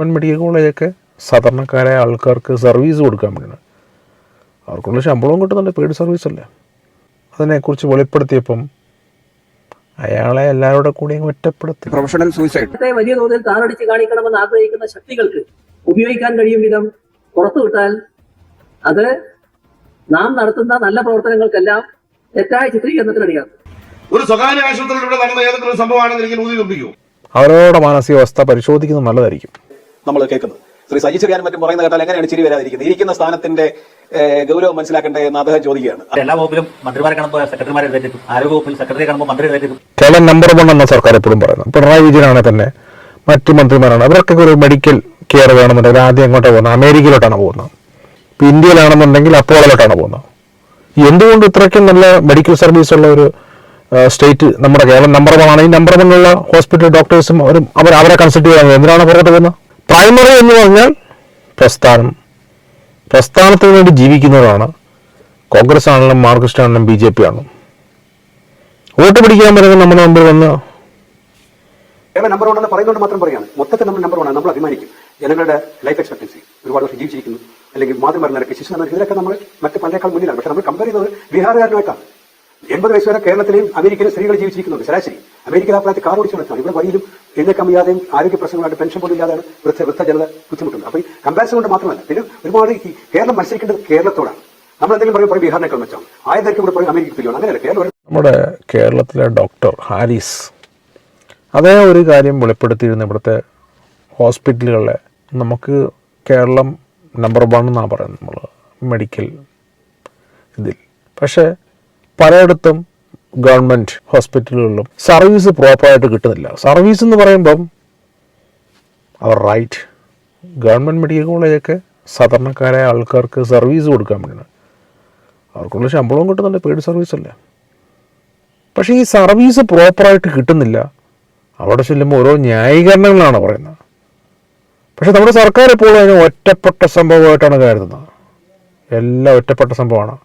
Government medical കോളേജൊക്കെ സാധാരണക്കാരായ ആൾക്കാർക്ക് സർവീസ് കൊടുക്കാൻ വേണ്ടിയാണ്. അവർക്കുള്ള ശമ്പളവും കിട്ടുന്നുണ്ട് പെയ്ഡ് സർവീസ് അല്ലേ? അതിനെക്കുറിച്ച് വെളിപ്പെടുത്തിയപ്പം അയാളെ എല്ലാവരുടെ കൂടെയും ഒറ്റപ്പെടുത്തി. Professional suicide. വലിയ തോതിൽ താറടിച്ച് കാണിക്കണമെന്ന് ആഗ്രഹിക്കുന്ന ശക്തികൾക്ക് ഉപയോഗിക്കാൻ കഴിയും വിധം പുറത്തുവിട്ടാൽ അത് നാം നടത്തുന്ന നല്ല പ്രവർത്തനങ്ങൾക്കെല്ലാം തെറ്റായ ചിത്രീകരണത്തിനടിയാണ് ഒരു സ്വകാര്യ ആശുപത്രിയിലൂടെ നടന്ന ഏതെങ്കിലും സംഭവമാണെന്ന് എനിക്ക് ഊതി അവരവരുടെ മാനസികാവസ്ഥ പരിശോധിക്കുന്നത് നല്ലതായിരിക്കും. നമ്മൾ കേൾക്കുന്നത്. ശ്രീ സജി ചെറിയാനും മറ്റും പറയുന്ന കേട്ടാൽ എങ്ങനെയാണ് ചിരി വരാതിരിക്കുന്നത്? ഇരിക്കുന്ന സ്ഥാനത്തിന്റെ ഗൗരവം മനസ്സിലാക്കേണ്ടത് എന്ന് അദ്ദേഹം ചോദിക്കുകയാണ്. എല്ലാ വകുപ്പിലും മന്ത്രിമാരെ കാണുമ്പോൾ സെക്രട്ടറിമാരെ തെറ്റും ആരോഗ്യ വകുപ്പിൽ സെക്രട്ടറി കാണുമ്പോൾ മന്ത്രി തെറ്റും കേരളം നമ്പർ വൺ എന്ന സർക്കാർ എപ്പോഴും പറയുന്നത് പിണറായി വിജയനാണ് തന്നെ മറ്റു മന്ത്രിമാരാണ്. അവരൊക്കെ ഒരു മെഡിക്കൽ കെയർ വേണമെന്നുണ്ടെങ്കിൽ ആദ്യം എങ്ങോട്ടാണ് പോകുന്നത്? അമേരിക്കയിലോട്ടാണ് പോകുന്നത്. ഇപ്പം ഇന്ത്യയിലാണെന്നുണ്ടെങ്കിൽ അപ്പോളോട്ടാണ് പോകുന്നത്. എന്തുകൊണ്ട് ഇത്രയ്ക്കും നല്ല മെഡിക്കൽ സർവീസ് ഉള്ള ഒരു സ്റ്റേറ്റ് നമ്മുടെ കേരളം നമ്പർ വൺ ആണ്. ഈ നമ്പർ വൺ ഉള്ള ഹോസ്പിറ്റൽ ഡോക്ടേഴ്സും അവരും അവർ അവരെ കൺസൾട്ട് ചെയ്യാൻ എന്തിനാണ് പുറത്ത് പോകുന്നത്? പ്രൈമറി എന്ന് പറഞ്ഞാൽ പ്രസ്ഥാനം. പ്രസ്ഥാനത്തിന് വേണ്ടി ജീവിക്കുന്നവരാണ്. കോൺഗ്രസ് ആണെങ്കിലും മാർക്സിസ്റ്റ് ആണെങ്കിലും ബി ജെ പി ആണ് വോട്ട് പിടിക്കാൻ പറയുന്നത് നമ്മുടെ മുമ്പിൽ വന്ന് നമ്പർ നമ്പർ എന്ന് പറയുന്നത് മാത്രം പറയാണ് മൊത്തത്തിൽ നമ്മൾ നമ്പർ ആണ്. നമ്മൾ അഭിമാനിക്കും. ജനങ്ങളുടെ ലൈഫ് എക്സ്പെക്ടൻസി ഒരുപാട് വർഷം ജീവിച്ചിരിക്കുന്നു. അല്ലെങ്കിൽ മാതൃമരണരക്ക് ശിശു എന്ന ഇതിലൊക്കെ നമ്മൾ മറ്റ് പലേക്കാൾ മുന്നിലാണ്. പക്ഷെ നമ്മൾ കമ്പയർ ചെയ്യുന്നത് ബീഹാറുകാരനായിട്ടാണ് എൺപത് വയസ്സ് വരെ കേരളത്തിലെയും അമേരിക്കയിലും സ്ത്രീകൾ ജീവിച്ചിരിക്കുന്നുണ്ട്. ശരാശരി. അമേരിക്കയിൽ ആ കാർ ഓടിച്ചു നടക്കുകയാണ്. ഇവിടെ വഴിയിലും എഴുന്നേക്കാൻ വയ്യാതെയും ആരോഗ്യ പ്രശ്നങ്ങളായിട്ട് പെൻഷൻ പോലും ഇല്ലാതെയാണ് വൃദ്ധ വൃദ്ധ ജനത ബുദ്ധിമുട്ടുണ്ട് അപ്പോൾ ഈ കമ്പാരിസൺ കൊണ്ട് മാത്രമല്ല പിന്നെ ഒരുപാട് ഈ കേരളം മത്സരിക്കേണ്ടത് കേരളത്തോടാണ്. നമ്മൾ എന്തെങ്കിലും പറയും പറയും ബീഹാറിനേക്കാൾ മെച്ചം ആയതൊക്കെ ഇവിടെ പറയും അമേരിക്കയ്ക്ക് തുല്യമാണ്. അങ്ങനെയല്ല കേരളം നമ്മുടെ കേരളത്തിലെ ഡോക്ടർ ഹാരിസ് അതേ ഒരു കാര്യം വെളിപ്പെടുത്തിയിരുന്ന ഇവിടുത്തെ ഹോസ്പിറ്റലുകളിലെ. നമുക്ക് കേരളം നമ്പർ വൺ എന്നാണ് പറയുന്നത് നമ്മൾ മെഡിക്കൽ ഇതിൽ. പക്ഷേ പലയിടത്തും ഗവൺമെന്റ് ഹോസ്പിറ്റലുകളിലും സർവീസ് പ്രോപ്പറായിട്ട് കിട്ടുന്നില്ല. സർവീസ് എന്ന് പറയുമ്പം അവർ റൈറ്റ്. ഗവൺമെന്റ് മെഡിക്കൽ കോളേജൊക്കെ സാധാരണക്കാരായ ആൾക്കാർക്ക് സർവീസ് കൊടുക്കാൻ വേണ്ടിയാണ്. അവർക്കുള്ള ശമ്പളവും കിട്ടുന്നുണ്ട് പെയ്ഡ് സർവീസ് അല്ലേ പക്ഷേ ഈ സർവീസ് പ്രോപ്പറായിട്ട് കിട്ടുന്നില്ല. അവിടെ ചെല്ലുമ്പോൾ ഓരോ ന്യായീകരണങ്ങളാണ് പറയുന്നത്. പക്ഷേ നമ്മുടെ സർക്കാർ എപ്പോഴും അതിന് ഒറ്റപ്പെട്ട സംഭവമായിട്ടാണ് കരുതുന്നത്. എല്ലാം ഒറ്റപ്പെട്ട സംഭവമാണ്.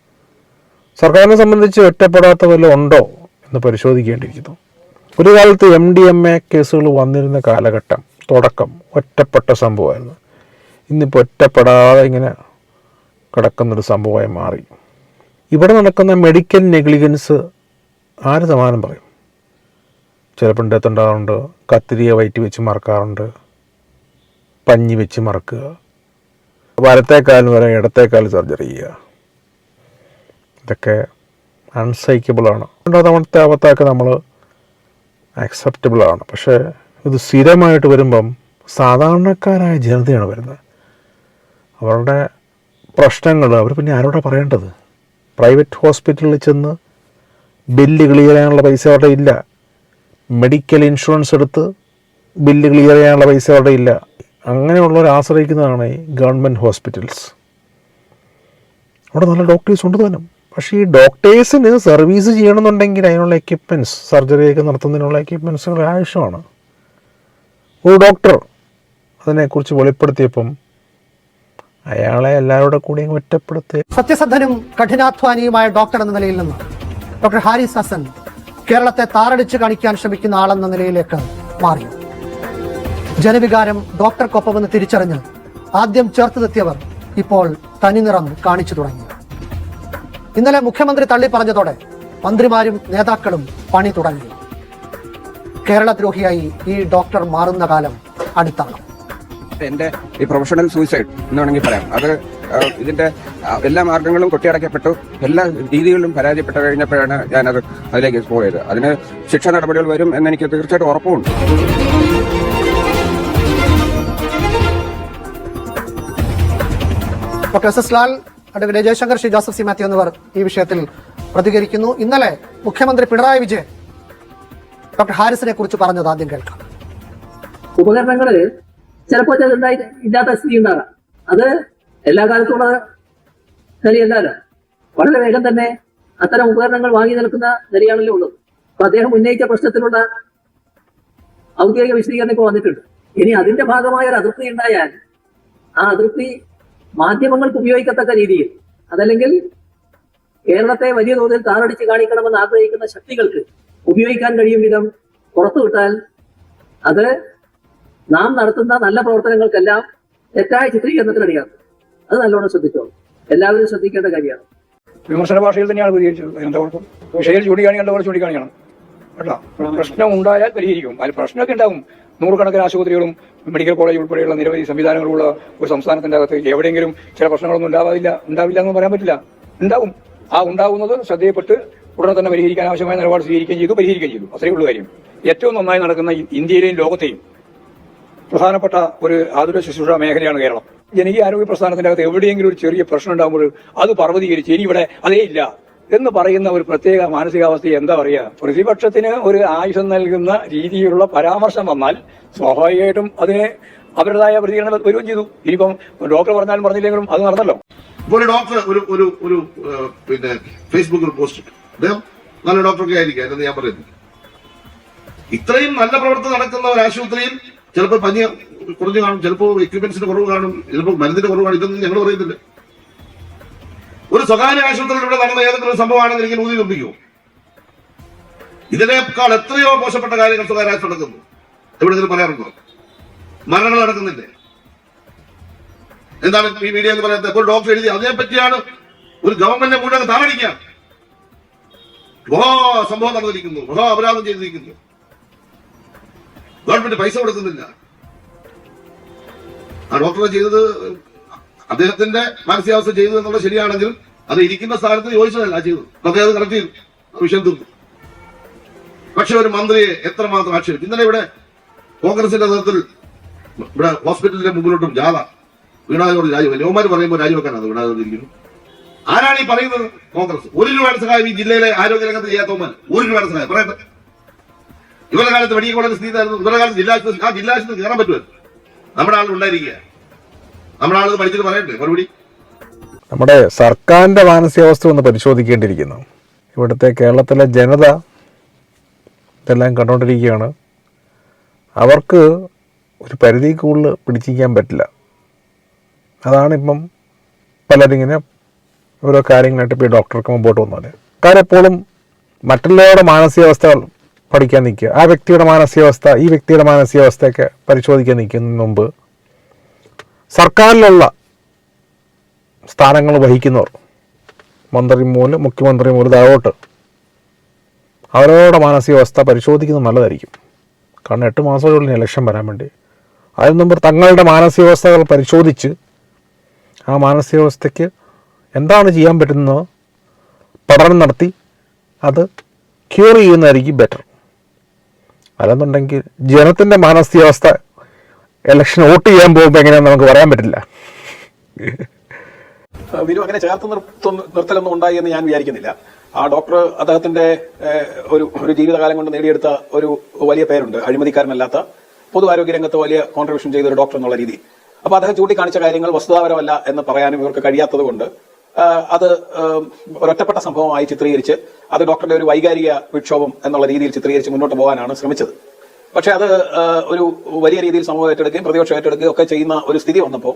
സർക്കാരിനെ സംബന്ധിച്ച് ഒറ്റപ്പെടാത്ത വല്ല ഉണ്ടോ എന്ന് പരിശോധിക്കേണ്ടിയിരിക്കുന്നു. ഒരു കാലത്ത് എം ഡി എം എ കേസുകൾ വന്നിരുന്ന കാലഘട്ടം തുടക്കം ഒറ്റപ്പെട്ട സംഭവമായിരുന്നു. ഇന്നിപ്പോൾ ഒറ്റപ്പെടാതെ ഇങ്ങനെ കിടക്കുന്നൊരു സംഭവമായി മാറി. ഇവിടെ നടക്കുന്ന മെഡിക്കൽ നെഗ്ലിജൻസ് ആര് സമാനം പറയും? ചിലപ്പോൾ ഡെത്ത് ഉണ്ടാകാറുണ്ട് കത്തിരിയെ വയറ്റി വെച്ച് മറക്കാറുണ്ട്. പഞ്ഞി വെച്ച് മറക്കുക. വലത്തേക്കാലിന് വരെ ഇടത്തേക്കാൽ സർജറി ചെയ്യുക. ഇതൊക്കെ അൺസൈക്കബിളാണ് രണ്ടാമത്തെ അവത്തൊക്കെ നമ്മൾ ആക്സെപ്റ്റബിളാണ് പക്ഷേ ഇത് സ്ഥിരമായിട്ട് വരുമ്പം സാധാരണക്കാരായ ജനതയാണ് വരുന്നത്. അവരുടെ പ്രശ്നങ്ങൾ അവർ പിന്നെ ആരോടാ പറയേണ്ടത്? പ്രൈവറ്റ് ഹോസ്പിറ്റലിൽ ചെന്ന് ബില്ല് ക്ലിയർ ചെയ്യാനുള്ള പൈസ അവരുടെ ഇല്ല. മെഡിക്കൽ ഇൻഷുറൻസ് എടുത്ത് ബില്ല് ക്ലിയർ ചെയ്യാനുള്ള പൈസ അവിടെ ഇല്ല. അങ്ങനെയുള്ളവരെ ആശ്രയിക്കുന്നതാണ് ഈ ഗവൺമെന്റ് ഹോസ്പിറ്റൽസ് അവിടെ നല്ല ഡോക്ടേഴ്സ് ഉണ്ട് താനും പക്ഷേ ഈ ഡോക്ടേഴ്സിന് സർവീസ് ചെയ്യണമെന്നുണ്ടെങ്കിൽ അതിനുള്ള എക്യുപ്മെന്റ്സ് സർജറിയൊക്കെ നടത്തുന്നതിനുള്ള എക്യുപ്മെന്റ്സുകൾ ആവശ്യമാണ്. ഒരു ഡോക്ടർ അതിനെക്കുറിച്ച് വെളിപ്പെടുത്തിയപ്പം അയാളെ എല്ലാവരുടെ കൂടി ഒറ്റപ്പെടുത്തി. സത്യസന്ധനും കഠിനാധ്വാനിയുമായ ഡോക്ടർ എന്ന നിലയിൽ നിന്ന് ഡോക്ടർ ഹാരിസ് ഹസൻ കേരളത്തെ താറടിച്ച് കാണിക്കാൻ ശ്രമിക്കുന്ന ആളെന്ന നിലയിലേക്ക് മാറി. ജനവികാരം ഡോക്ടർക്കൊപ്പമെന്ന് തിരിച്ചറിഞ്ഞ് ആദ്യം ചേർത്ത് നിർത്തിയവർ ഇപ്പോൾ തനിനിറം കാണിച്ചു തുടങ്ങി. ഇന്നലെ മുഖ്യമന്ത്രി തള്ളി പറഞ്ഞതോടെ മന്ത്രിമാരും നേതാക്കളും പണി തുടങ്ങി. കേരളദ്രോഹിയായി ഈ ഡോക്ടർ മാറുന്ന കാലം അടുത്താണ്. എന്റെ ഈ പ്രൊഫഷണൽ സൂയിസൈഡ് എന്ന് വേണമെങ്കിൽ പറയാം. അത് ഇതിന്റെ എല്ലാ മാർഗങ്ങളും കൊട്ടിയടക്കപ്പെട്ടു. എല്ലാ രീതികളിലും പരാജയപ്പെട്ട കഴിഞ്ഞപ്പോഴാണ് ഞാനത് അതിലേക്ക് പോയത്. അതിന് ശിക്ഷ നടപടികൾ വരും എന്ന് എനിക്ക് തീർച്ചയായിട്ടും ഉറപ്പുണ്ട്. Doctor S S Lal advocate Jayashankar Shri Joseph C. Mathew എന്നിവർ ഈ വിഷയത്തിൽ പ്രതികരിക്കുന്നു. ഇന്നലെ മുഖ്യമന്ത്രി പിണറായി വിജയൻ ഡോക്ടർ ഹാരിസിനെ കുറിച്ച് പറഞ്ഞത് ആദ്യം കേൾക്കാം. ഉപകരണങ്ങൾ ചിലപ്പോൾ ഇല്ലാത്ത സ്ഥിതി ഉണ്ടാകാം. അത് എല്ലാ കാലത്തുള്ള നിലയല്ലല്ലോ വളരെ വേഗം തന്നെ അത്തരം ഉപകരണങ്ങൾ വാങ്ങി നിൽക്കുന്ന നിലയാണല്ലോ ഉള്ളത്. അപ്പൊ അദ്ദേഹം ഉന്നയിച്ച പ്രശ്നത്തിലുള്ള ഔദ്യോഗിക വിശദീകരണം ഇപ്പോൾ വന്നിട്ടുണ്ട്. ഇനി അതിന്റെ ഭാഗമായ ഒരു അതൃപ്തി ഉണ്ടായാൽ ആ അതൃപ്തി മാധ്യമങ്ങൾക്ക് ഉപയോഗിക്കത്തക്ക രീതിയിൽ. അതല്ലെങ്കിൽ കേരളത്തെ വലിയ തോതിൽ താറടിച്ച് കാണിക്കണമെന്ന് ആഗ്രഹിക്കുന്ന ശക്തികൾക്ക് ഉപയോഗിക്കാൻ കഴിയും വിധം പുറത്തുവിട്ടാൽ അത് നാം നടത്തുന്ന നല്ല പ്രവർത്തനങ്ങൾക്കെല്ലാം തെറ്റായ ചിത്രീകരണത്തിനടിയാണ്. അത് നല്ലോണം ശ്രദ്ധിച്ചോളൂ. എല്ലാവരും ശ്രദ്ധിക്കേണ്ട കാര്യമാണ്. വിമർശന ഭാഷയിൽ തന്നെയാണ് പ്രതികരിച്ചത് എന്താ കുഴപ്പം വിഷയം ചൂണ്ടിക്കാണിക്കേണ്ട പോലെ ചൂണ്ടിക്കാണിക്കണം. കേട്ടോ പ്രശ്നം ഉണ്ടായാൽ പരിഹരിക്കും. അതിൽ പ്രശ്നമൊക്കെ ഉണ്ടാവും നൂറുകണക്കിന് ആശുപത്രികളും മെഡിക്കൽ കോളേജ് ഉൾപ്പെടെയുള്ള നിരവധി സംവിധാനങ്ങളുള്ള ഒരു സംസ്ഥാനത്തിന്റെ അകത്ത് എവിടെയെങ്കിലും ചില പ്രശ്നങ്ങളൊന്നും ഉണ്ടാവില്ല ഉണ്ടാവില്ല എന്ന് പറയാൻ പറ്റില്ല. ഉണ്ടാവും. ആ ഉണ്ടാവുന്നത് ശ്രദ്ധയപ്പെട്ട് ഉടനെ തന്നെ പരിഹരിക്കാൻ ആവശ്യമായ നിലപാട് സ്വീകരിക്കുകയും ചെയ്തു പരിഹരിക്കുകയും ചെയ്തു. അത്രയേ ഉള്ളൂ കാര്യം. ഏറ്റവും നന്നായി നടക്കുന്ന ഇന്ത്യയിലെയും ലോകത്തെയും പ്രധാനപ്പെട്ട ഒരു ആതുര ശുശ്രൂഷ മേഖലയാണ് കേരളം. ജനകീയ ആരോഗ്യ പ്രസ്ഥാനത്തിന്റെ അകത്ത് എവിടെയെങ്കിലും ഒരു ചെറിയ പ്രശ്നം ഉണ്ടാകുമ്പോൾ അത് പർവതീകരിച്ച് ഇനി ഇവിടെ അതേ ഇല്ല. എന്ന് പറയുന്ന ഒരു പ്രത്യേക മാനസികാവസ്ഥ എന്താ പറയുക? പ്രതിപക്ഷത്തിന് ഒരു ആയുധം നൽകുന്ന രീതിയിലുള്ള പരാമർശം വന്നാൽ സ്വാഭാവികമായിട്ടും അതിനെ അവരുടേതായ പ്രതികരണം വരികയും ചെയ്തു. ഇനിയിപ്പം ഡോക്ടർ പറഞ്ഞാലും പറഞ്ഞില്ലെങ്കിലും അത് നടന്നല്ലോ. ഒരു ഡോക്ടർ ഒരു ഒരു ഒരു പിന്നെ ഫേസ്ബുക്കിൽ പോസ്റ്റ് ഇട്ടു. അദ്ദേഹം നല്ല ഡോക്ടറൊക്കെ ആയിരിക്കാം എന്ന് ഞാൻ പറയുന്നു. ഇത്രയും നല്ല പ്രവർത്തനം നടക്കുന്ന ഒരു ആശുപത്രിയിൽ ചിലപ്പോൾ പനി കുറഞ്ഞു കാണും ചിലപ്പോൾ എക്യുപ്മെന്റ്സിന് കുറവ് കാണും ചിലപ്പോൾ മരുന്നിന്റെ കുറവ് കാണും ഇതൊന്നും ഞങ്ങൾ പറയുന്നില്ല. ഒരു സ്വകാര്യ ആശുപത്രിയിൽ ഇവിടെ നടന്ന ഏതെങ്കിലും ഒരു സംഭവമാണെങ്കിൽ എനിക്ക് ഊതി തുമ്പിക്കുമോ ഇതിനേക്കാൾ എത്രയോ മോശപ്പെട്ട കാര്യങ്ങൾ സ്വകാര്യ ആശുപത്രി നടക്കുന്നു. എവിടെങ്കിലും പറയാറുണ്ടോ? മരണങ്ങൾ നടക്കുന്നില്ലേ? എന്താണ് ഈ മീഡിയ എന്ന് പറയുന്നത്? ഒരു ഡോക്ടർ എഴുതി അതിനെ പറ്റിയാണ് ഒരു ഗവൺമെന്റിനെ മുഴുവൻ താറടിക്കുകയാണ് മഹോ സംഭവം നടന്നിരിക്കുന്നു. മഹോ അപരാധം ചെയ്തിരിക്കുന്നു. ഗവൺമെന്റ് പൈസ കൊടുക്കുന്നില്ല. ആ ഡോക്ടറെ ചെയ്തത് അദ്ദേഹത്തിന്റെ മാനസികാവസ്ഥ ചെയ്തു എന്നുള്ളത് ശരിയാണെങ്കിൽ അത് ഇരിക്കുന്ന സ്ഥാനത്ത് ചോദിച്ചതല്ല ചെയ്തു. അദ്ദേഹം അത് കറക്റ്റ് ചെയ്തു വിഷയം തീർന്നു. പക്ഷെ ഒരു മന്ത്രിയെ എത്രമാത്രം ആക്ഷേപിച്ചു? ഇന്നലെ ഇവിടെ കോൺഗ്രസിന്റെ നേതൃത്വത്തിൽ ഇവിടെ ഹോസ്പിറ്റലിന്റെ മുമ്പിലോട്ടും ജാഥ. വീണായോട് രാജിവെക്കാൻ ലോമാര് പറയുമ്പോൾ രാജിവെക്കാനാണ് വീണായോടിരിക്കുന്നു ആരാണ് ഈ പറയുന്നത്? കോൺഗ്രസ്. ഒരു രൂപയുടെ സഹായം ഈ ജില്ലയിലെ ആരോഗ്യ രംഗത്ത് ചെയ്യാത്തവന്മാർ. ഒരു രൂപയുടെ സഹായം. പറയട്ടെ. ഇവരുടെ കാലത്ത് മെഡിക്കൽ കോളേജ് സ്ഥിതി ആയിരുന്നു ഇവരുടെ കാലത്ത് ജില്ലാ ആശുപത്രി ആ ജില്ലാ കയറാൻ പറ്റുമായിരുന്നു നമ്മുടെ ആളുണ്ടായിരിക്കുക നമ്മുടെ ആളുകൾ പഠിച്ചിട്ട് പറയട്ടെ. മറുപടി. നമ്മുടെ സർക്കാരിന്റെ മാനസികാവസ്ഥ ഒന്ന് പരിശോധിക്കേണ്ടിയിരിക്കുന്നു. ഇവിടുത്തെ കേരളത്തിലെ ജനത ഇതെല്ലാം കണ്ടുകൊണ്ടിരിക്കുകയാണ്. അവർക്ക് ഒരു പരിധി കൂടുതൽ പിടിച്ചിരിക്കാൻ പറ്റില്ല. അതാണിപ്പം പലരിങ്ങനെ ഓരോ കാര്യങ്ങളായിട്ട് ഇപ്പോൾ ഡോക്ടർക്ക് മുമ്പോട്ട് വന്നത്. കാര്യം എപ്പോഴും മറ്റുള്ളവരുടെ മാനസികാവസ്ഥ പഠിക്കാൻ നിൽക്കുക. ആ വ്യക്തിയുടെ മാനസികാവസ്ഥ ഈ വ്യക്തിയുടെ മാനസികാവസ്ഥയൊക്കെ പരിശോധിക്കാൻ നിൽക്കുന്നതിന് മുമ്പ് സർക്കാരിലുള്ള സ്ഥാനങ്ങൾ വഹിക്കുന്നവർ. മന്ത്രി മൂലം മുഖ്യമന്ത്രി മൂലം താഴോട്ട്. അവരവരുടെ മാനസികാവസ്ഥ പരിശോധിക്കുന്നത് നല്ലതായിരിക്കും. കാരണം എട്ട് മാസത്തോളം ഇലക്ഷൻ വരാൻ വേണ്ടി. അതിന് മുമ്പ് തങ്ങളുടെ മാനസികാവസ്ഥകൾ പരിശോധിച്ച് ആ മാനസികാവസ്ഥയ്ക്ക് എന്താണ് ചെയ്യാൻ പറ്റുന്നത് പഠനം നടത്തി അത് ക്യൂർ ചെയ്യുന്നതായിരിക്കും ബെറ്റർ അല്ലെന്നുണ്ടെങ്കിൽ ജനത്തിന്റെ മാനസികാവസ്ഥ ഇലക്ഷൻ വോട്ട് ചെയ്യാൻ പോകുമ്പോൾ എങ്ങനെയാണെന്ന് നമുക്ക് പറയാൻ പറ്റില്ല. വിനു അങ്ങനെ ചേർത്ത് നിർത്തലൊന്നും ഉണ്ടായി എന്ന് ഞാൻ വിചാരിക്കുന്നില്ല. ആ ഡോക്ടർ അദ്ദേഹത്തിന്റെ ഒരു ഒരു ജീവിതകാലം കൊണ്ട് നേടിയെടുത്ത ഒരു വലിയ പേരുണ്ട് അഴിമതിക്കാരനല്ലാത്ത പൊതു ആരോഗ്യ രംഗത്ത് വലിയ കോൺട്രിബ്യൂഷൻ ചെയ്ത ഒരു ഡോക്ടർ എന്നുള്ള രീതി. അപ്പൊ അദ്ദേഹം ചൂണ്ടിക്കാണിച്ച കാര്യങ്ങൾ വസ്തുതാപരമല്ല എന്ന് പറയാനും ഇവർക്ക് കഴിയാത്തത് കൊണ്ട് അത് ഒരൊറ്റപ്പെട്ട സംഭവമായി ചിത്രീകരിച്ച് അത് ഡോക്ടറുടെ ഒരു വൈകാരിക വിക്ഷോഭം എന്നുള്ള രീതിയിൽ ചിത്രീകരിച്ച് മുന്നോട്ട് പോകാനാണ് ശ്രമിച്ചത്. പക്ഷെ അത് ഒരു വലിയ രീതിയിൽ സമൂഹം ഏറ്റെടുക്കുകയും പ്രതിപക്ഷം ഏറ്റെടുക്കുകയും ഒക്കെ ചെയ്യുന്ന ഒരു സ്ഥിതി വന്നപ്പോൾ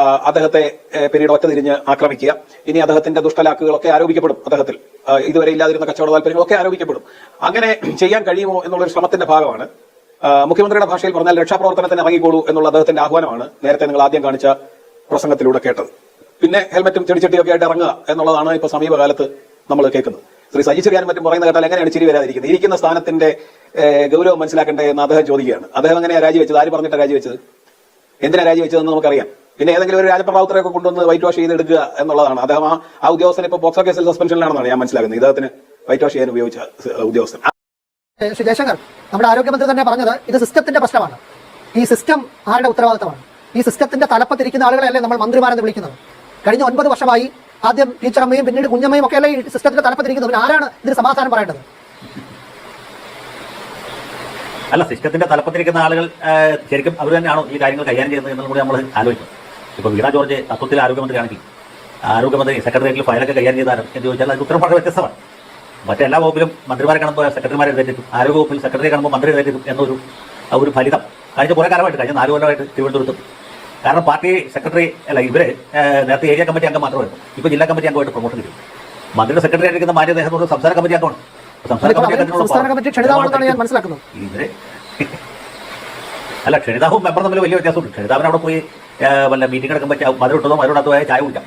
അദ്ദേഹത്തെ പിന്നീട് ഒറ്റ തിരിഞ്ഞ് ആക്രമിക്കുക. ഇനി അദ്ദേഹത്തിന്റെ ദുഷ്ടലാക്കുകളൊക്കെ ആരോപിക്കപ്പെടും അദ്ദേഹത്തിൽ. ഇതുവരെ ഇല്ലാതിരുന്ന കച്ചവട താല്പര്യങ്ങളൊക്കെ ആരോപിക്കപ്പെടും. അങ്ങനെ ചെയ്യാൻ കഴിയുമോ എന്നുള്ളൊരു ശ്രമത്തിന്റെ ഭാഗമാണ്. മുഖ്യമന്ത്രിയുടെ ഭാഷയിൽ പറഞ്ഞാൽ രക്ഷാപ്രവർത്തനത്തിന് ഇറങ്ങിക്കോളൂ എന്നുള്ള അദ്ദേഹത്തിന്റെ ആഹ്വാനമാണ് നേരത്തെ നിങ്ങൾ ആദ്യം കാണിച്ച പ്രസംഗത്തിലൂടെ കേട്ടത്. പിന്നെ ഹെൽമറ്റും ചെടിച്ചട്ടിയൊക്കെ ആയിട്ട് ഇറങ്ങുക എന്നുള്ളതാണ് ഇപ്പൊ സമീപകാലത്ത് നമ്മൾ കേൾക്കുന്നത്. ശ്രീ സജി ചെറിയാനും മറ്റും പറയുന്ന കേട്ടാൽ എങ്ങനെയാണ് ചിരി വരാതിരിക്കുന്നത്? ഇരിക്കുന്ന സ്ഥാനത്തിന്റെ ഗൗരവം മനസ്സിലാക്കണ്ടേ എന്ന് അദ്ദേഹം ചോദിക്കുകയാണ്. അദ്ദേഹം എങ്ങനെയാണ് രാജിവെച്ചത്? ആര് പറഞ്ഞിട്ടാണ് രാജിവെച്ചത്? എന്തിനാണ് രാജിവെച്ചതെന്ന് നമുക്കറിയാം. പിന്നെ ഏതെങ്കിലും ഒരു രാജപ്രഭാവത്തിനൊക്കെ കൊണ്ടുവന്ന് വൈറ്റ് വാഷ് ചെയ്തെടുക്കുക എന്നുള്ളതാണ്. അദ്ദേഹം ആ- ആ ഉദ്യോഗസ്ഥൻ ഇപ്പൊ പോക്സോ കേസിൽ സസ്പെൻഷനിലാണെന്നാണ് ഞാൻ മനസ്സിലാക്കുന്നത്. ഇദ്ദേഹത്തിന് വൈറ്റ് വാഷ് ചെയ്യാൻ ഉപയോഗിച്ച ഉദ്യോഗസ്ഥൻ. ശ്രീ ജയശങ്കർ നമ്മുടെ ആരോഗ്യമന്ത്രി തന്നെ പറഞ്ഞത് ഇത് സിസ്റ്റത്തിന്റെ പ്രശ്നമാണ്. ഈ സിസ്റ്റം ആരുടെ ഉത്തരവാദിത്തമാണ്? ഈ സിസ്റ്റത്തിന്റെ തലപ്പത്തിരിക്കുന്ന ആളുകളെയല്ലേ നമ്മൾ മന്ത്രിമാരെന്ന് വിളിക്കുന്നത്? കഴിഞ്ഞ ഒൻപത് വർഷമായി ആദ്യം ടീച്ചറമ്മയും പിന്നീട് കുഞ്ഞമ്മയും ഒക്കെയല്ലേ ഈ സിസ്റ്റത്തിന്റെ തലപ്പത്തിരിക്കുന്നത്? പിന്നെ ആരാണ് ഇതിന് സമാധാനം പറയേണ്ടത്? അല്ല സിസ്റ്റത്തിന്റെ തലപ്പത്തിരിക്കുന്ന ആളുകൾ ശരിക്കും അവർ തന്നെയാണോ ഈ കാര്യങ്ങൾ കൈകാര്യം ചെയ്യുന്നത് കൂടി നമ്മൾ ആലോചിക്കും. ഇപ്പൊ വീണ ജോർജ് തത്വത്തിൽ ആരോഗ്യമന്ത്രിയാണെങ്കിൽ ആരോഗ്യമന്ത്രി സെക്രട്ടേറിയറ്റിൽ ഫയലൊക്കെ കൈകാര്യം ചെയ്താലും എന്ന് ചോദിച്ചാൽ അത് ഉത്തരം വളരെ വ്യത്യസ്തമാണ് മറ്റെല്ലാ വകുപ്പിലും മന്ത്രിമാരെ കാണുമ്പോൾ സെക്രട്ടറിമാരെ എഴുന്നേറ്റും ആരോഗ്യ വകുപ്പിൽ സെക്രട്ടറി കാണുമ്പോൾ മന്ത്രി എഴുന്നേറ്റും എന്നൊരു ആ ഒരു ഫലിതം. കഴിഞ്ഞ കുറെ കാലമായിട്ട് കഴിഞ്ഞ നാല് കൊല്ലമായിട്ട് തിരുവനന്തപുരത്തും. കാരണം പാർട്ടി സെക്രട്ടറി അല്ല ഇവർ നേരത്തെ ഏരിയ കമ്മിറ്റി അംഗം മാത്രമായിരുന്നു ഇപ്പോൾ ജില്ലാ കമ്മിറ്റി അംഗമായിട്ട് പ്രൊമോഷൻ കിട്ടും. മന്ത്രിയുടെ സെക്രട്ടറി ആയിരിക്കുന്ന മാര്യ അദ്ദേഹത്തോട് സംസ്ഥാന കമ്മിറ്റി അംഗമാണ്. സംസ്ഥാന കമ്മിറ്റി ഇവർ അല്ല ക്ഷണിതാവും മെമ്പർ തമ്മിൽ വലിയ വ്യത്യാസമുണ്ട്. ക്ഷണിതാവിന് അവിടെ പോയി വല്ല മീറ്റിംഗ് നടക്കുമ്പോൾ മധുരം ഇട്ടതോ മധുരം ഇടാത്തതോ ആയ ചായ കുടിക്കാം.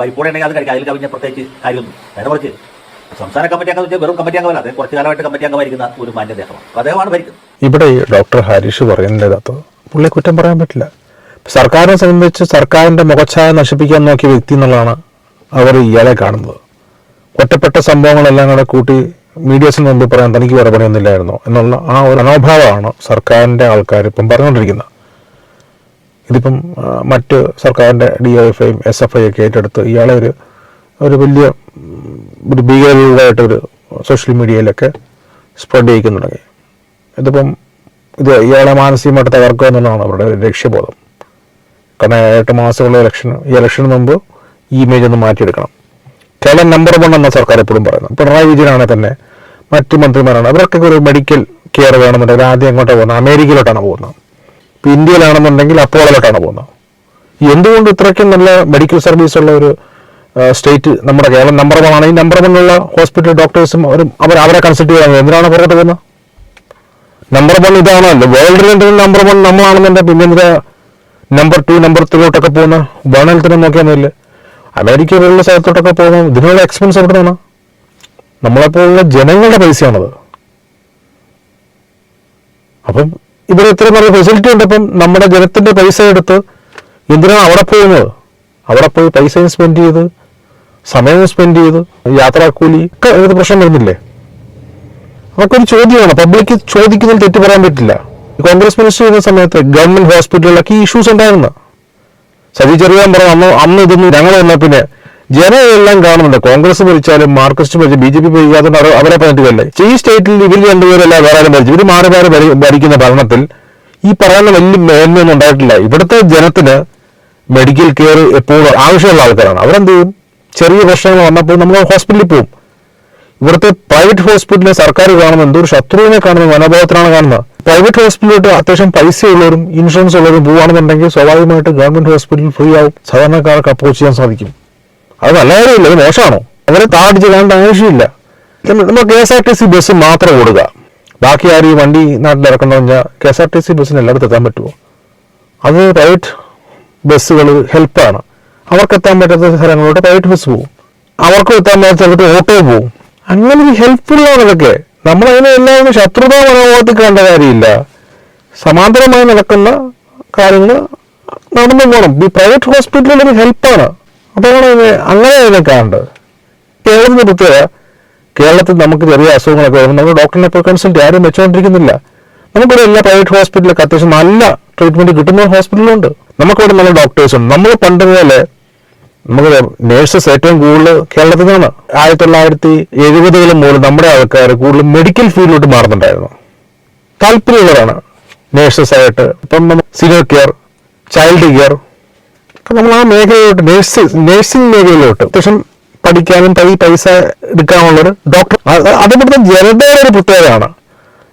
പരിപ്പൂടെ ഉണ്ടെങ്കിൽ അത് കഴിക്കാം. അതിൽ കവിഞ്ഞ പ്രത്യേകിച്ച് കാര്യമൊന്നും നേരെ കുറച്ച് സംസ്ഥാന കമ്മിറ്റി അംഗം വെറും കമ്മിറ്റി അംഗമല്ല. അദ്ദേഹം കുറച്ച് കാലമായിട്ട് കമ്മിറ്റി അംഗമായിരിക്കുന്ന ഒരു മാന്യ അദ്ദേഹമാണ് അദ്ദേഹമാണ് ഭരിക്കുന്നത്. ഇവിടെ ഡോക്ടർ ഹരീഷ് പറയുന്നതിനകത്ത് പുള്ളി കുറ്റം പറയാൻ പറ്റില്ല. സർക്കാരിനെ സംബന്ധിച്ച് സർക്കാരിന്റെ മുഖച്ഛായ നശിപ്പിക്കാൻ നോക്കിയ വ്യക്തി എന്നുള്ളതാണ് അവർ ഇയാളെ കാണുന്നത്. ഒറ്റപ്പെട്ട സംഭവങ്ങളെല്ലാം കൂടെ കൂട്ടി മീഡിയസിന് മുമ്പിൽ പറയാൻ തനിക്ക് വേറെ പണിയൊന്നുമില്ലായിരുന്നു എന്നുള്ള ആ ഒരു അനോഭാവമാണ് സർക്കാരിന്റെ ആൾക്കാർ ഇപ്പം പറഞ്ഞുകൊണ്ടിരിക്കുന്നത്. ഇതിപ്പം മറ്റ് സർക്കാരിന്റെ ഡി എഫ് ഐയും എസ് എഫ് ഐ ഒക്കെ ഏറ്റെടുത്ത് ഇയാളെ ഒരു ഒരു വലിയ ഒരു ഭീകരരൂപമായിട്ട് ഒരു സോഷ്യൽ മീഡിയയിലൊക്കെ സ്പ്രെഡ് ചെയ്യിക്കാൻ തുടങ്ങി. ഇതിപ്പം ഇത് ഇയാളെ മാനസികമായിട്ട് തകർക്കുക എന്നുള്ളതാണ് അവരുടെ ലക്ഷ്യബോധം. കാരണം എട്ട് മാസമുള്ള ഇലക്ഷൻ ഈ ഇലക്ഷന് മുമ്പ് ഈ ഇമേജ് ഒന്ന് മാറ്റിയെടുക്കണം. കേരളം നമ്പർ വൺ എന്ന സർക്കാർ എപ്പോഴും പറയുന്നത് പിണറായി വിജയനാണെങ്കിൽ തന്നെ മറ്റു മന്ത്രിമാരാണ്. അവർക്കൊക്കെ ഒരു മെഡിക്കൽ കെയർ വേണമെന്നുണ്ടെങ്കിൽ ആദ്യം എങ്ങോട്ടാണ് പോകുന്നത്? അമേരിക്കയിലോട്ടാണ് പോകുന്നത്. ഇപ്പം ഇന്ത്യയിലാണെന്നുണ്ടെങ്കിൽ അപ്പോളോട്ടാണ് പോകുന്നത്. എന്തുകൊണ്ട് ഇത്രയ്ക്കും നല്ല മെഡിക്കൽ സർവീസ് ഉള്ള ഒരു സ്റ്റേറ്റ് നമ്മുടെ കേരളം നമ്പർ വൺ ആണ്. ഈ നമ്പർ വൺ ഉള്ള ഹോസ്പിറ്റൽ ഡോക്ടേഴ്സും അവരും അവർ അവരെ കൺസൾട്ട് ചെയ്യാൻ എന്തിനാണ് പുറത്തോട്ട് പോകുന്നത്? നമ്പർ വൺ ഇതാണല്ലോ വേൾഡ് റെൻഡിൽ നമ്പർ വൺ നമ്മളാണെന്നുണ്ടെങ്കിൽ പിന്നെ എന്തിനാ നമ്പർ ടു നമ്പർ ത്രീലോട്ടൊക്കെ പോകുന്ന വേണത്തിൽ നോക്കിയാൽ മതില്ലേ അമേരിക്ക പോലുള്ള സ്ഥലത്തോട്ടൊക്കെ പോകുന്ന ഇതിനുള്ള എക്സ്പെൻസ് എവിടെയാണ് നമ്മളെപ്പോലുള്ള ജനങ്ങളുടെ പൈസയാണത്. അപ്പം ഇവിടെ ഇത്ര നല്ല ഫെസിലിറ്റി ഉണ്ടപ്പം നമ്മുടെ ജനത്തിന്റെ പൈസ എടുത്ത് എന്തിനാണ് അവിടെ പോകുന്നത് അവിടെ പോയി പൈസയും സ്പെൻഡ് ചെയ്ത് സമയം സ്പെൻഡ് ചെയ്ത് യാത്രാക്കൂലി ഒക്കെ ഇത് പ്രശ്നം വരുന്നില്ലേ? അതൊക്കെ ഒരു ചോദ്യമാണ്. പബ്ലിക് ചോദിക്കുന്നതിൽ തെറ്റ് പറയാൻ പറ്റില്ല. കോൺഗ്രസ് മിനിസ്റ്റർ ചെയ്യുന്ന സമയത്ത് ഗവൺമെന്റ് ഹോസ്പിറ്റലുകളിലൊക്കെ ഈ ഇഷ്യൂസ് ഉണ്ടായിരുന്നു. സജി ചെറിയാൻ പറഞ്ഞു അന്ന് അന്ന് ഇതൊന്നും ഞങ്ങൾ തന്നെ പിന്നെ ജനമെല്ലാം കാണുന്നുണ്ട്. കോൺഗ്രസ് ഭരിച്ചാലും മാർക്സിസ്റ്റ് ഭരിച്ചു ബി ജെ പി ഭരിക്കാതെ അവരെ പറഞ്ഞിട്ടില്ലേ ഈ സ്റ്റേറ്റിൽ ഇവർ രണ്ടുപേരല്ല വേറെ ആരും ഭരിച്ചു ഇവർ മാറി മാറി ഭരി- ഭരിക്കുന്ന ഭരണത്തിൽ ഈ പറയുന്ന വലിയ മേന്മയൊന്നും ഉണ്ടായിട്ടില്ല. ഇവിടുത്തെ ജനത്തിന് മെഡിക്കൽ കെയർ എപ്പോഴും ആവശ്യമുള്ള ആൾക്കാരാണ്. അവരെന്ത് ചെയ്യും? ചെറിയ പ്രശ്നങ്ങൾ വന്നപ്പോൾ നമ്മൾ ഹോസ്പിറ്റലിൽ പോകും ഇവിടുത്തെ പ്രൈവറ്റ് ഹോസ്പിറ്റലിനെ സർക്കാർ കാണുന്നത് എന്തോ ഒരു ശത്രുവിനെ കാണുന്ന മനോഭാവത്തിലാണ് കാണുന്നത്. പ്രൈവറ്റ് ഹോസ്പിറ്റലിലോട്ട് അത്യാവശ്യം പൈസ ഉള്ളവരും ഇൻഷുറൻസ് ഉള്ളവരും പോവുകയാണെന്നുണ്ടെങ്കിൽ സ്വാഭാവികമായിട്ട് ഗവൺമെന്റ് ഹോസ്പിറ്റൽ ഫ്രീ ആവും. സാധാരണക്കാർക്ക് അപ്രോച്ച് ചെയ്യാൻ സാധിക്കും. അത് നല്ല കാര്യമില്ല അത് മോശമാണോ. അവരെ താടിച്ച് കാണേണ്ട ആവശ്യമില്ല. നമ്മൾ K S R T C bus മാത്രം ഓടുക. ബാക്കി ആരും ഈ വണ്ടി നാട്ടിൽ ഇറക്കണമെന്ന് പറഞ്ഞാൽ K S R T C ബസ്സിന് എല്ലായിടത്തും എത്താൻ പറ്റുമോ? അത് പ്രൈവറ്റ് ബസ്സുകൾ ഹെൽപ്പാണ് അവർക്ക് എത്താൻ പറ്റാത്ത സ്ഥലങ്ങളിലോട്ട് പ്രൈവറ്റ് ബസ് പോകും അവർക്കും എത്താൻ പറ്റാത്ത സ്ഥലത്ത് ഓട്ടോ പോകും അങ്ങനെ ഒരു ഹെൽപ്ഫുള്ളാണ് അതൊക്കെ നമ്മളതിനെ എല്ലാവരും ശത്രുതാ മനോഭാവത്തിൽ കാണേണ്ട കാര്യമില്ല. സമാന്തരമായി നടക്കുന്ന കാര്യങ്ങൾ നടന്നു പോകണം ഈ പ്രൈവറ്റ് ഹോസ്പിറ്റലിൽ ഒരു ഹെൽപ്പാണ് അതാണ് അങ്ങനെ അതിനെ കാണേണ്ടത് കേരളത്തിന്റെ പ്രത്യേകത കേരളത്തിൽ നമുക്ക് ചെറിയ അസുഖങ്ങളൊക്കെ വരുമ്പോൾ നമ്മൾ ഡോക്ടറിനെ പോയി കൺസൾട്ട് ആരും വെച്ചുകൊണ്ടിരിക്കുന്നില്ല നമുക്കിവിടെ എല്ലാ പ്രൈവറ്റ് ഹോസ്പിറ്റലൊക്കെ അത്യാവശ്യം നല്ല ട്രീറ്റ്മെന്റ് കിട്ടുന്ന ഹോസ്പിറ്റലുണ്ട് നമുക്കിവിടെ നല്ല ഡോക്ടേഴ്സ് ഉണ്ട്. നമ്മൾ പണ്ട് പോലെ നമുക്ക് നേഴ്സസ് ഏറ്റവും കൂടുതൽ കേരളത്തിൽ നിന്നാണ്. ആയിരത്തി തൊള്ളായിരത്തി എഴുപതുകളിൽ മൂലം നമ്മുടെ ആൾക്കാർ കൂടുതൽ മെഡിക്കൽ ഫീൽഡിലോട്ട് മാറുന്നുണ്ടായിരുന്നു. താല്പര്യമുള്ളവരാണ് നേഴ്സസ് ആയിട്ട്. ഇപ്പം സീനിയർ കെയർ ചൈൽഡ് കെയർ നമ്മൾ ആ മേഖലയിലോട്ട് നേഴ്സ് നേഴ്സിംഗ് മേഖലയിലോട്ട് അത്യാവശ്യം പഠിക്കാനും പൈ പൈസ എടുക്കാനുള്ളൊരു ഡോക്ടർ അത് ഇവിടുത്തെ ജനതയുടെ ഒരു പ്രത്യേകതയാണ്.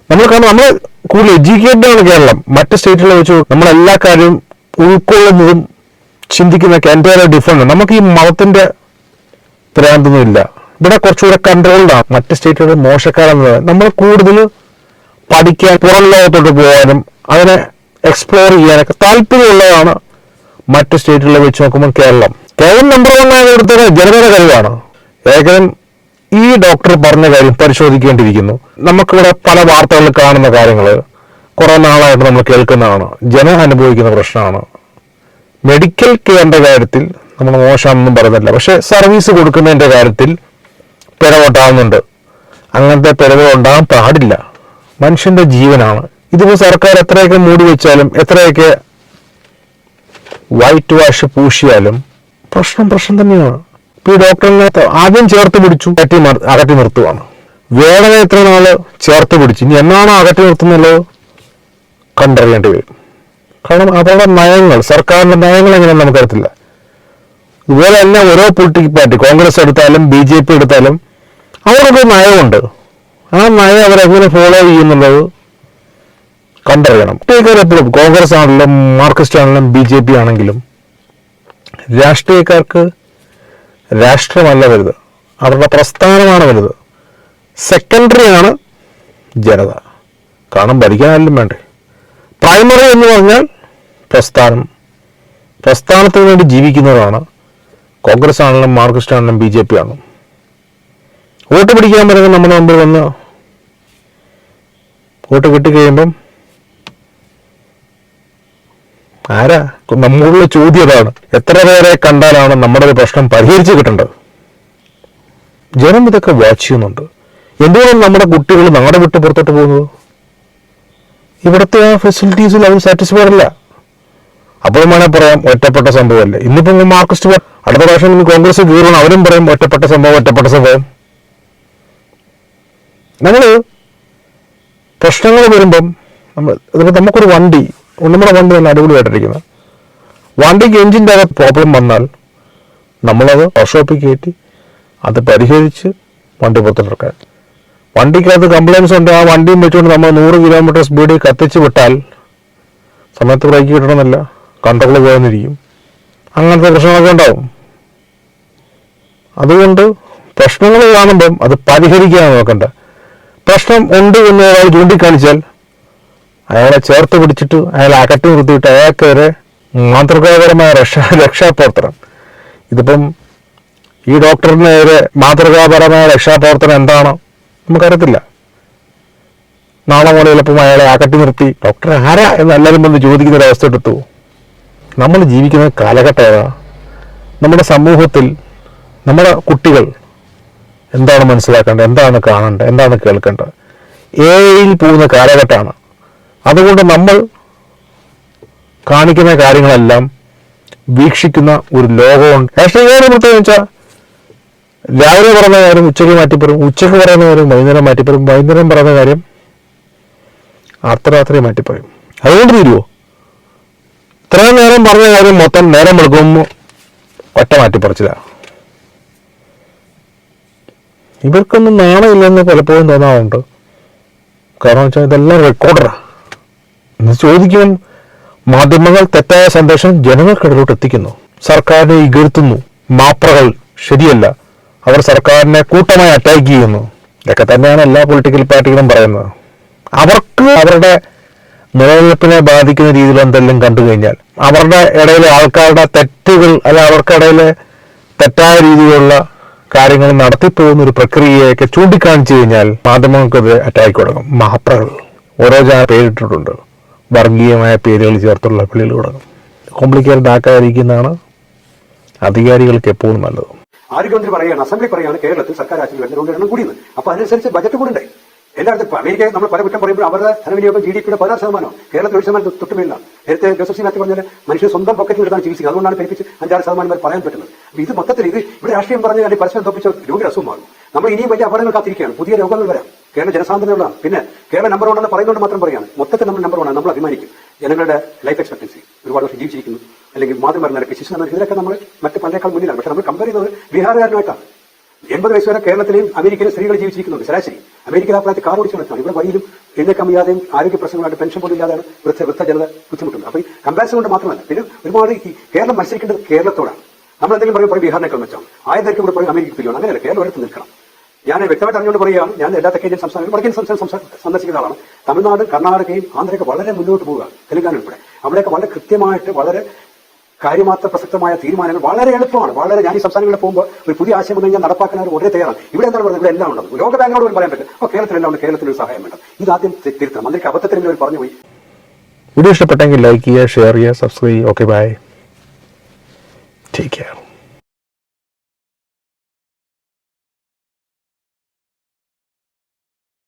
നമ്മൾ കാരണം നമ്മൾ കൂടുതൽ എഡ്യൂക്കേറ്റഡ് ആണ് കേരളം. മറ്റ് സ്റ്റേറ്റുകളെ വെച്ച് നമ്മൾ എല്ലാ കാര്യവും ഉൾക്കൊള്ളുന്നതും ചിന്തിക്കുന്നതൊക്കെ എന്റെ ഡിഫറെന്റ് നമുക്ക് ഈ മതത്തിന്റെ ഭ്രാന്തൊന്നും ഇല്ല. ഇവിടെ കുറച്ചുകൂടെ കൺട്രോൾഡ് ആണ്. മറ്റ് സ്റ്റേറ്റുകളിൽ മോശക്കാരെന്ന് നമ്മൾ കൂടുതൽ പഠിക്കാൻ പുറം ലോകത്തോട്ട് പോകാനും അതിനെ എക്സ്പ്ലോർ ചെയ്യാനൊക്കെ താല്പര്യമുള്ളതാണ് മറ്റ് സ്റ്റേറ്റുകളെ വെച്ച് നോക്കുമ്പോൾ കേരളം. കേരളം നമ്പർ വൺ ആണ് ജനതയുടെ കഴിവാണ്. ഏകദേശം ഈ ഡോക്ടർ പറഞ്ഞ കാര്യം പരിശോധിക്കേണ്ടിയിരിക്കുന്നു. നമുക്കിവിടെ പല വാർത്തകളിൽ കാണുന്ന കാര്യങ്ങൾ കുറെ നാളായിട്ട് നമ്മൾ കേൾക്കുന്നതാണ്. ജനം അനുഭവിക്കുന്ന പ്രശ്നമാണ്. മെഡിക്കൽ കെയറിന്റെ കാര്യത്തിൽ നമ്മൾ മോശമാണെന്നും പറയുന്നില്ല. പക്ഷെ സർവീസ് കൊടുക്കുന്നതിന്റെ കാര്യത്തിൽ പിഴവുണ്ടാകുന്നുണ്ട് അങ്ങനത്തെ പിഴവുകൾ ഉണ്ടാകാൻ പാടില്ല. മനുഷ്യന്റെ ജീവനാണ്. ഇതിപ്പോ സർക്കാർ എത്രയൊക്കെ മൂടി വെച്ചാലും എത്രയൊക്കെ വൈറ്റ് വാഷ് പൂശിയാലും പ്രശ്നം പ്രശ്നം തന്നെയാണ്. ഇപ്പൊ ഈ ഡോക്ടറിനെ ആദ്യം ചേർത്ത് പിടിച്ചു അകറ്റി അകറ്റി നിർത്തുവാണ്. വേദന എത്ര നാൾ ചേർത്ത് പിടിച്ചു? ഇനി എന്നാണ് അകറ്റി നിർത്തുന്നുള്ളത്? കണ്ടറിയേണ്ടി വരും. കാരണം അവരുടെ നയങ്ങൾ സർക്കാരിന്റെ നയങ്ങൾ എങ്ങനെയാണ് നമുക്കറിയത്തില്ല. ഇതുപോലെ തന്നെ ഓരോ പൊളിറ്റിക്കൽ പാർട്ടി കോൺഗ്രസ് എടുത്താലും ബി ജെ പി എടുത്താലും അവർക്കൊരു നയമുണ്ട്. ആ നയം അവരെങ്ങനെ ഫോളോ ചെയ്യുന്നുള്ളത്? കണ്ടറിയണം. രാഷ്ട്രീയക്കാർ എപ്പോഴും കോൺഗ്രസ് ആണെങ്കിലും മാർക്സിസ്റ്റ് ആണെങ്കിലും ബി ജെ പി ആണെങ്കിലും രാഷ്ട്രീയക്കാർക്ക് രാഷ്ട്രമല്ല വലുത്. അവരുടെ പ്രസ്ഥാനമാണ് വലുത്. സെക്കൻഡറി ആണ് ജനത. കാരണം ഭരിക്കാനല്ലും വേണ്ടേ. പ്രൈമറി എന്ന് പറഞ്ഞാൽ പ്രസ്ഥാനം. പ്രസ്ഥാനത്തിന് വേണ്ടി ജീവിക്കുന്നവരാണ് കോൺഗ്രസ് ആണെങ്കിലും മാർക്സിസ്റ്റ് ആണെങ്കിലും ബി ജെ പി ആണെങ്കിലും. വോട്ട് പിടിക്കാൻ പറയുന്നത് നമ്മുടെ മുമ്പിൽ വന്ന് വോട്ട് കിട്ടിക്കഴിയുമ്പം ആരാ? നമ്മളുടെ ചോദ്യം അതാണ് എത്ര പേരെ കണ്ടാലാണ് നമ്മുടെ ഒരു പ്രശ്നം പരിഹരിച്ചു കിട്ടേണ്ടത്? ജനം ഇതൊക്കെ വാച്ച് ചെയ്യുന്നുണ്ട്. എന്തുകൊണ്ടാണ് നമ്മുടെ കുട്ടികൾ നമ്മുടെ വിട്ട് പുറത്തോട്ട് പോകുന്നത്? ഇവിടുത്തെ ആ ഫെസിലിറ്റീസിൽ അവർ സാറ്റിസ്ഫൈഡ് അല്ല. അപ്പോഴും വേണേൽ പറയാം ഒറ്റപ്പെട്ട സംഭവമല്ലേ? ഇന്നിപ്പം മാർക്സിസ്റ്റ് അടുത്ത പ്രാവശ്യം ഇനി കോൺഗ്രസ് കീറണം അവരും പറയും ഒറ്റപ്പെട്ട സംഭവം ഒറ്റപ്പെട്ട സംഭവം. നമ്മൾ പ്രശ്നങ്ങൾ വരുമ്പം നമ്മൾ നമുക്കൊരു വണ്ടി നമ്മുടെ വണ്ടി നല്ല അടിപൊളിയായിട്ടിരിക്കുന്നത് വണ്ടിക്ക് എഞ്ചിന്റെ അകത്ത് പ്രോബ്ലം വന്നാൽ നമ്മളത് വർക്ക്ഷോപ്പിൽ കയറ്റി അത് പരിഹരിച്ച് വണ്ടി പുറത്തിറക്കാൻ വണ്ടിക്കകത്ത് കംപ്ലൈൻസ് ഉണ്ട്. ആ വണ്ടിയും വെച്ചുകൊണ്ട് നമ്മൾ നൂറ് കിലോമീറ്റർ സ്പീഡിൽ കത്തിച്ച് വിട്ടാൽ സമയത്ത് ബ്രേക്ക് കിട്ടണമെന്നില്ല. കൺട്രോൾ പോകുന്നിരിക്കും അങ്ങനത്തെ പ്രശ്നങ്ങളൊക്കെ ഉണ്ടാവും. അതുകൊണ്ട് പ്രശ്നങ്ങൾ കാണുമ്പം അത് പരിഹരിക്കാൻ നോക്കണ്ട പ്രശ്നം ഉണ്ട് എന്ന് ഒരാൾ ചൂണ്ടിക്കാണിച്ചാൽ അയാളെ ചേർത്ത് പിടിച്ചിട്ട് അയാളെ അകറ്റി നിർത്തിയിട്ട് അയാൾക്കെതിരെ മാതൃകാപരമായ രക്ഷാ രക്ഷാപ്രവർത്തനം. ഇതിപ്പം ഈ ഡോക്ടറിനെതിരെ മാതൃകാപരമായ രക്ഷാപ്രവർത്തനം എന്താണോ നമുക്കറിയത്തില്ല. നാളെ മുതൽ ചിലപ്പം അയാളെ അകറ്റി നിർത്തി ഡോക്ടർ ആരാ? എന്ന് എല്ലാവരും വന്ന് ചോദിക്കുന്ന ഒരവസ്ഥ എടുത്തു നമ്മൾ ജീവിക്കുന്ന കാലഘട്ടം നമ്മുടെ സമൂഹത്തിൽ നമ്മുടെ കുട്ടികൾ എന്താണ് മനസ്സിലാക്കേണ്ടത്? എന്താണ് കാണേണ്ടത്? എന്താണ് കേൾക്കേണ്ടത്? ഏയിൽ പോകുന്ന കാലഘട്ടമാണ്. അതുകൊണ്ട് നമ്മൾ കാണിക്കുന്ന കാര്യങ്ങളെല്ലാം വീക്ഷിക്കുന്ന ഒരു ലോകമുണ്ട്. വേറെ പ്രത്യേകം വെച്ചാൽ രാവിലെ പറയുന്ന കാര്യം ഉച്ചയ്ക്ക് മാറ്റിപ്പറും ഉച്ചയ്ക്ക് പറയുന്ന കാര്യം വൈകുന്നേരം മാറ്റിപ്പറും വൈകുന്നേരം പറയുന്ന കാര്യം അർദ്ധരാത്രി മാറ്റിപ്പറയും. അതുകൊണ്ട് തീരുവോ? ഇത്രയും നേരം പറഞ്ഞ കാര്യം മൊത്തം നേരം എടുക്കുമ്പോൾ ഒറ്റ മാറ്റിപ്പറച്ചില്ല. ഇവർക്കൊന്നും നാണമില്ലെന്ന് പലപ്പോഴും തോന്നാറുണ്ട്. കാരണം വെച്ചാൽ ഇതെല്ലാം റെക്കോർഡറാണ് ചോദിക്കും. മാധ്യമങ്ങൾ തെറ്റായ സന്ദേശം ജനങ്ങൾക്കിടയിലോട്ട് എത്തിക്കുന്നു. സർക്കാരിനെ ഇകഴ്ത്തുന്നു. മാപ്രകൾ ശരിയല്ല. അവർ സർക്കാരിനെ കൂട്ടമായി അറ്റാക്ക് ചെയ്യുന്നു. ഇതൊക്കെ തന്നെയാണ് എല്ലാ പൊളിറ്റിക്കൽ പാർട്ടികളും പറയുന്നത്. അവർക്ക് അവരുടെ നിലനിൽപ്പിനെ ബാധിക്കുന്ന രീതിയിൽ എന്തെല്ലാം കണ്ടു കഴിഞ്ഞാൽ അവരുടെ ഇടയിലെ ആൾക്കാരുടെ തെറ്റുകൾ അല്ല അവർക്കിടയിലെ തെറ്റായ രീതിയിലുള്ള കാര്യങ്ങൾ നടത്തിപ്പോകുന്ന ഒരു പ്രക്രിയയൊക്കെ ചൂണ്ടിക്കാണിച്ചു കഴിഞ്ഞാൽ മാധ്യമങ്ങൾക്കത് അറ്റാക്ക് തുടങ്ങും മാപ്രകൾ. ഓരോ ജാ പേരിട്ടിട്ടുണ്ട്. വർഗീയമായ പേരുകൾ ചേർത്തുള്ള വിളികൾ തുടങ്ങും കോംപ്ലിക്കേറ്റഡ് ആക്കാതിരിക്കുന്നതാണ് അധികാരികൾക്ക് എപ്പോഴും നല്ലത്. ആരോഗ്യമന്ത്രി പറയുകയാണ് അസംബ്ലി പറയുകയാണ് കേരളത്തിൽ സർക്കാർ ആശുപത്രി രണ്ടുകൊണ്ട് എണ്ണം കൂടിയെന്ന്. അപ്പൊ അതിനനുസരിച്ച് ബജറ്റ് കൂടണ്ടേ. എല്ലായിടത്തും അമേരിക്ക നമ്മൾ പല കുറ്റം പറയുമ്പോൾ അവരുടെ ധനവിനിയോഗം ജി ഡി പിയുടെ പതിനാറ് ശതമാനം കേരളത്തിൽ ഒരു ശതമാനം തൊട്ടുമില്ല നേരത്തെ ജോസഫ് സി പറഞ്ഞാൽ മനുഷ്യർ സ്വന്തം പോക്കറ്റിൽ എടുത്താണ് ചികിത്സിക്കുക അതുകൊണ്ടാണ് പെരുപ്പിച്ച് അഞ്ചാറ് ശതമാനം വരെ പറയാൻ പറ്റുന്നത്. അപ്പൊ ഇത് മൊത്തത്തിൽ ഇത് ഇവിടെ രാഷ്ട്രീയം പറഞ്ഞാൽ അല്ലെങ്കിൽ പരസ്പരം തോപ്പിച്ച രോഗി അസുഖം മാറും നമ്മൾ ഇനിയും വലിയ അപകടങ്ങൾ കാത്തിരിക്കുകയാണ് പുതിയ രോഗങ്ങൾ വരാം. കേരള ജനസാന്ദ്രതയുള്ള പിന്നെ കേരള നമ്പർ ഉണ്ടെന്ന് പറയുന്നത് മാത്രം പറയാണ് മൊത്തത്തിൽ നമ്മൾ നമ്പർ ആണ്. നമ്മൾ അഭിമാനിക്കും. ജനങ്ങളുടെ ലൈഫ് എക്സ്പെക്ടൻസി ഒരുപാട് വർഷം ജീവിച്ചിരിക്കുന്നു. അല്ലെങ്കിൽ മാതൃമരുന്നരക്ക് ശിശു എന്ന ഇതിലൊക്കെ നമ്മൾ മറ്റ് പലരെക്കാൾ മുന്നിലാണ്. പക്ഷെ നമ്മൾ കമ്പയർ ചെയ്യുന്നത് ബീഹാറുകാരനായിട്ടാണ് എൺപത് വയസ്സ് വരെ കേരളത്തിലെയും അമേരിക്കയിലും സ്ത്രീകൾ ജീവിച്ചിരിക്കുന്നുണ്ട്. ശരാശരി. അമേരിക്കയിൽ ആ പ്രായത്തിൽ കാർ ഓടിച്ചു നടക്കണം ഇവിടെ വഴിയിലും എഴുന്നേക്കാൻ വയ്യാതെയും ആരോഗ്യ പ്രശ്നങ്ങളായിട്ട് പെൻഷൻ പോലും ഇല്ലാതെയാണ് വൃദ്ധ വൃദ്ധ ജനത ബുദ്ധിമുട്ടുണ്ട് അപ്പൊ ഈ കമ്പാരിസൺ കൊണ്ട് മാത്രമല്ല പിന്നെ ഒരുപാട് ഈ കേരളം മത്സരിക്കേണ്ടത് കേരളത്തോടാണ്. നമ്മൾ എന്തെങ്കിലും പറയും പറയും ബീഹാറിനേക്കാൾ മെച്ചം ആയതൊക്കെ കൂടെ പറയും അമേരിക്ക തുല്യമാണ്. അങ്ങനെയല്ല കേരളം എടുത്ത് നിൽക്കണം. ഞാൻ വ്യക്തമായിട്ട് അറിഞ്ഞുകൊണ്ട് പറയുകയാണ് ഞാൻ എല്ലാ തെക്കേന്ത്യൻ സംസ്ഥാനങ്ങളും വടക്കൻ സംസ്ഥാനം സംസ്ഥാ- സന്ദർശിക്കുന്ന ആളാണ്. തമിഴ്നാട് കർണാടകയും ആന്ധ്രയൊക്കെ വളരെ മുന്നോട്ട് പോവുക തെലുങ്കാന ഉൾപ്പെടെ. അവിടെയൊക്കെ വളരെ കൃത്യമായിട്ട് വളരെ കാര്യമാത്ര പ്രസക്തമായ തീരുമാനങ്ങൾ വളരെ എളുപ്പമാണ്. വളരെ ഞാൻ ഈ സംസ്ഥാനങ്ങളിൽ പോകുമ്പോൾ ഒരു പുതിയ ആശയം വന്നു കഴിഞ്ഞാൽ നടപ്പാക്കാൻ ഉടനെ തയ്യാറാണ്. ഇവിടെ എന്താണ് പറയുന്നത് ഇവിടെ എല്ലാം ഉണ്ടാവും ലോക ബാങ്കിനോട് പറയാൻ പറ്റും അപ്പോൾ കേരളത്തിലെല്ലാം ഉണ്ട്. കേരളത്തിന് ഒരു സഹായം വേണം ഇത് ആദ്യം തിരുത്തണം. മന്ത്രിക്ക് അബദ്ധത്തിൽ അവർ പറഞ്ഞു പോയി. വീഡിയോ ഇഷ്ടപ്പെട്ടെങ്കിൽ ലൈക്ക് ചെയ്യുക ഷെയർ ചെയ്യുക subscribe okay bye. Take care.